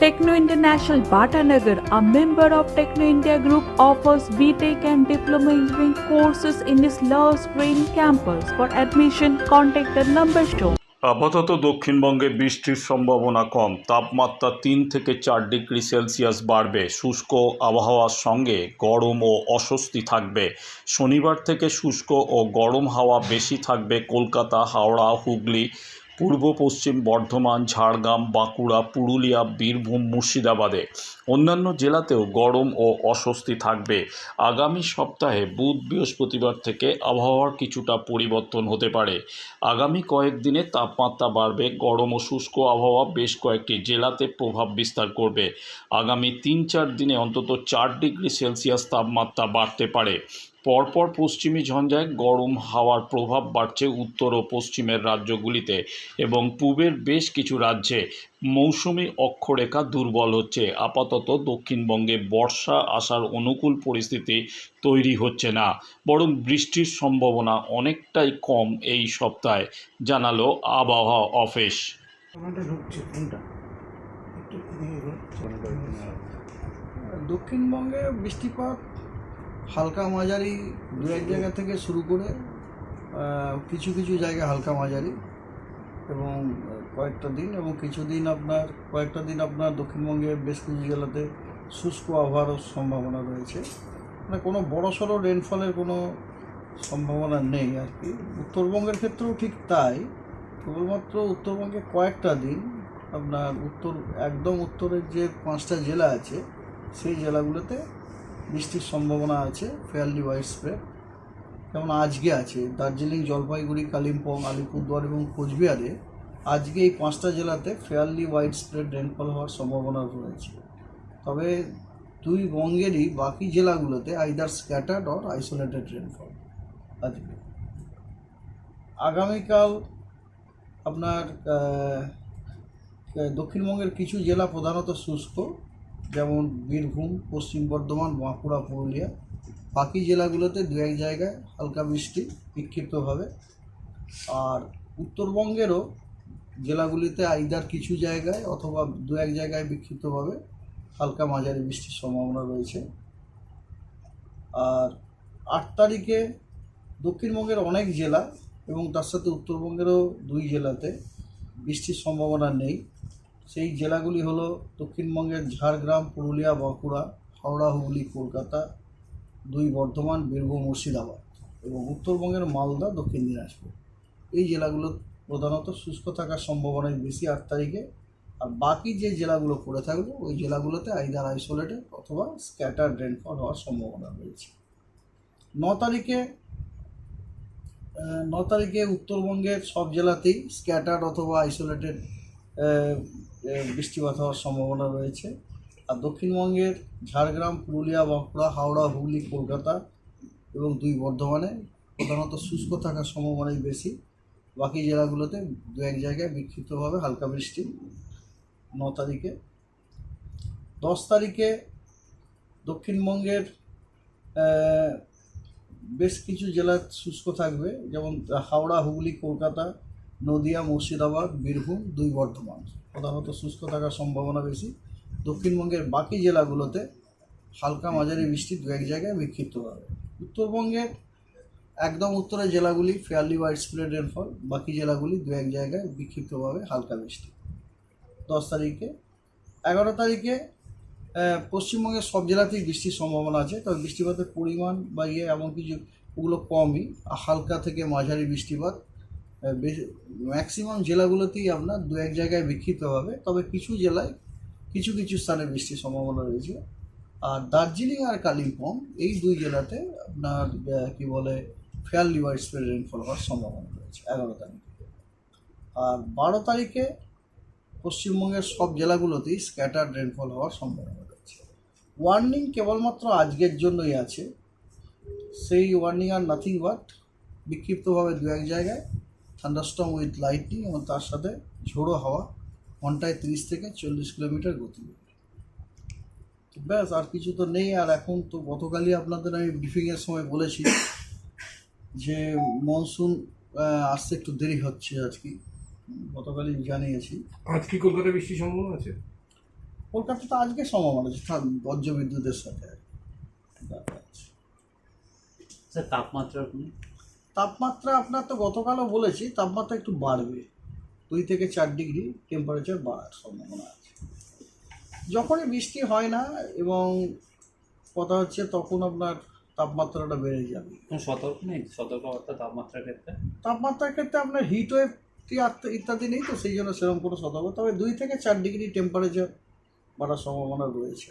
Techno International Bhatanagar, a member of Techno India Group, offers BTEC and Diploma Engineering courses in its Love Green campus. For admission, contact the number shown. আপাতত দক্ষিণবঙ্গে বৃষ্টির সম্ভাবনা কম তাপমাত্রা তিন থেকে চার degree Celsius বাড়বে শুষ্ক আবহাওয়ার সঙ্গে গরম ও অস্বস্তি থাকবে শনিবার থেকে শুষ্ক ও গরম হাওয়া বেশি থাকবে কলকাতা হাওড়া হুগলি পূর্ব, পশ্চিম, বর্ধমান, ঝাড়গ্রাম, বাঁকুড়া, পুরুলিয়া, বীরভূম, মুর্শিদাবাদে। অন্যান্য জেলাতেও গরম ও অস্বস্তি থাকবে। আগামী সপ্তাহে বুধ, বৃহস্পতিবার থেকে আবহাওয়ার কিছুটা পরিবর্তন হতে পারে। আগামী কয়েকদিনে তাপমাত্রা বাড়বে, গরম ও শুষ্ক আবহাওয়া বেশ কয়েকটি জেলাতে প্রভাব বিস্তার করবে। আগামী তিন চার দিনে অন্তত চার ডিগ্রি সেলসিয়াস তাপমাত্রা বাড়তে পারে। পরপর পশ্চিমী ঝঞ্ঝায় গরম হাওয়ার প্রভাব বাড়ছে উত্তর ও পশ্চিমের রাজ্যগুলিতে এবং পূবের বেশ কিছু রাজ্যে মৌসুমি অক্ষরেখা দুর্বল হচ্ছে। আপাতত দক্ষিণবঙ্গে বর্ষা আসার অনুকূল পরিস্থিতি তৈরি হচ্ছে না বরং বৃষ্টির সম্ভাবনা অনেকটাই কম এই সপ্তাহে জানালো আবহাওয়া অফিস। দক্ষিণবঙ্গে বৃষ্টিপাত হালকা মাঝারি দু এক জায়গা থেকে শুরু করে কিছু কিছু জায়গা হালকা মাঝারি এবং কয়েকটা দিন এবং কিছু দিন আপনার কয়েকটা দিন আপনার দক্ষিণবঙ্গের বেশ কিছু জেলাতে শুষ্ক আবহাওয়ারও সম্ভাবনা রয়েছে। মানে কোনো বড় সড়ো রেনফলের কোনো সম্ভাবনা নেই আর কি। উত্তরবঙ্গের ক্ষেত্রেও ঠিক তাই। কেবলমাত্র উত্তরবঙ্গে কয়েকটা দিন আপনার উত্তর একদম উত্তরের যে পাঁচটা জেলা আছে সেই জেলাগুলোতে বৃষ্টির সম্ভাবনা আছে ফেয়ারলি ওয়াইড স্প্রেড যেমন আজকে আছে, দার্জিলিং, জলপাইগুড়ি, কালিম্পং, আলিপুরদুয়ার এবং কোচবিহারে আজকে এই পাঁচটা জেলাতে ফেয়ারলি ওয়াইড স্প্রেড রেনফল হওয়ার সম্ভাবনা রয়েছে। তবে দুই বঙ্গেরই বাকি জেলাগুলোতে either scattered or isolated rainfall আজকে আগামীকাল আপনার দক্ষিণবঙ্গের কিছু জেলা প্রধানত শুষ্ক যেমন বীরভূম, পশ্চিম বর্ধমান, বাঁকুড়া, পুরুলিয়া। বাকি জেলাগুলোতে দু এক জায়গায় হালকা বৃষ্টি বিক্ষিপ্তভাবে। আর উত্তরবঙ্গেরও জেলাগুলিতে আইদার কিছু জায়গায় অথবা দু এক জায়গায় বিক্ষিপ্তভাবে হালকা মাঝারি বৃষ্টির সম্ভাবনা রয়েছে। আর আট তারিখে দক্ষিণবঙ্গের অনেক জেলা এবং তার সাথে উত্তরবঙ্গেরও দুই জেলাতে বৃষ্টির সম্ভাবনা নেই। সেই জেলাগুলি হলো দক্ষিণবঙ্গের ঝাড়গ্রাম, পুরুলিয়া, বাঁকুড়া, হাওড়া, হুগলি, কলকাতা, দুই বর্ধমান, বীরভূম, মুর্শিদাবাদ এবং উত্তরবঙ্গের মালদা, দক্ষিণ দিনাজপুর। এই জেলাগুলো প্রধানত শুষ্ক থাকার সম্ভাবনাই বেশি আট তারিখে। আর বাকি যে জেলাগুলো পড়ে থাকবে, ওই জেলাগুলোতে আইদার আইসোলেটেড অথবা স্ক্যাটার রেনফল হওয়ার সম্ভাবনা রয়েছে। ন তারিখে ন তারিখে উত্তরবঙ্গের সব জেলাতেই স্ক্যাটার্ড অথবা আইসোলেটেড বৃষ্টিপাত হওয়ার সম্ভাবনা রয়েছে। আর দক্ষিণবঙ্গের ঝাড়গ্রাম, পুরুলিয়া, বাঁকুড়া, হাওড়া, হুগলি, কলকাতা এবং দুই বর্ধমানে প্রধানত শুষ্ক থাকার সম্ভাবনাই বেশি। বাকি জেলাগুলোতে দু এক জায়গায় বিক্ষিপ্তভাবে হালকা বৃষ্টি ন তারিখে। দশ তারিখে দক্ষিণবঙ্গের বেশ কিছু জেলা শুষ্ক থাকবে, যেমন হাওড়া, হুগলি, কলকাতা নদিয়া, মুর্শিদাবাদ, বীরভূম, দুই বর্ধমান। প্রধানত শুষ্ক থাকার সম্ভাবনা বেশি। দক্ষিণবঙ্গের বাকি জেলাগুলোতে হালকা মাঝারি বৃষ্টি দু এক জায়গায় বিক্ষিপ্ত হবে। উত্তরবঙ্গের একদম উত্তরের জেলাগুলি ফেয়ারলি ওয়াইড স্প্রেড রেনফল বাকি জেলাগুলি দু এক জায়গায় বিক্ষিপ্তভাবে হালকা বৃষ্টি। দশ তারিখে, এগারো তারিখে পশ্চিমবঙ্গের সব জেলাতেই বৃষ্টির সম্ভাবনা আছে, তবে বৃষ্টিপাতের পরিমাণ বা ইয়ে এমন কিছু ওগুলো কমই। হালকা থেকে মাঝারি বৃষ্টিপাত ম্যাক্সিমাম জেলাগুলোতেই আপনার দু এক জায়গায় বিক্ষিপ্ত হবে তবে কিছু জেলায় কিছু কিছু স্থানে বৃষ্টির সম্ভাবনা রয়েছে। আর দার্জিলিং আর কালিম্পং, এই দুই জেলাতে আপনার কি বলে ফেয়ারলি ওয়াইড স্প্রেড রেনফল হওয়ার সম্ভাবনা রয়েছে এগারো তারিখে। আর বারো তারিখে পশ্চিমবঙ্গের সব জেলাগুলোতেই স্ক্যাটার রেনফল হওয়ার সম্ভাবনা রয়েছে। ওয়ার্নিং কেবলমাত্র আজকের জন্যই আছে। সেই ওয়ার্নিং আর নাথিং বাট বিক্ষিপ্তভাবে দু এক জায়গায়। থান্ডারস্টম উইথ লাইটনিং এবং তার সাথে ঝোড়ো হাওয়া ঘন্টায় তিরিশ থেকে চল্লিশ কিলোমিটার গতি তো ব্যাস আর কিছু তো নেই। আর এখন তো গতকালই আপনাদের আমি ব্রিফিংয়ের সময় বলেছি যে মনসুন আসতে একটু দেরি হচ্ছে আজকে। গতকালই জানিয়েছি। আজ কি কলকাতায় বৃষ্টির সম্ভাবনা আছে? কলকাতা তো আজকে সম্ভাবনা আছে। বজ্র বিদ্যুতের সাথে আর ব্যাপার আছে। স্যার তাপমাত্রা আপনি? তাপমাত্রা আপনার তো গতকালও বলেছি তাপমাত্রা একটু বাড়বে। দুই থেকে চার ডিগ্রি টেম্পারেচার বাড়ার সম্ভাবনা আছে। যখনই বৃষ্টি হয় না এবং কথা হচ্ছে তখন আপনার তাপমাত্রাটা বেড়ে যাবে। সতর্ক নেই? সতর্কবার্তা তাপমাত্রার ক্ষেত্রে? তাপমাত্রার ক্ষেত্রে আপনার হিট ওয়েভ ইত্যাদি নেই তো সেই জন্য সেরকম কোনো সতর্ক তবে দুই থেকে চার ডিগ্রি টেম্পারেচার বাড়ার সম্ভাবনা রয়েছে।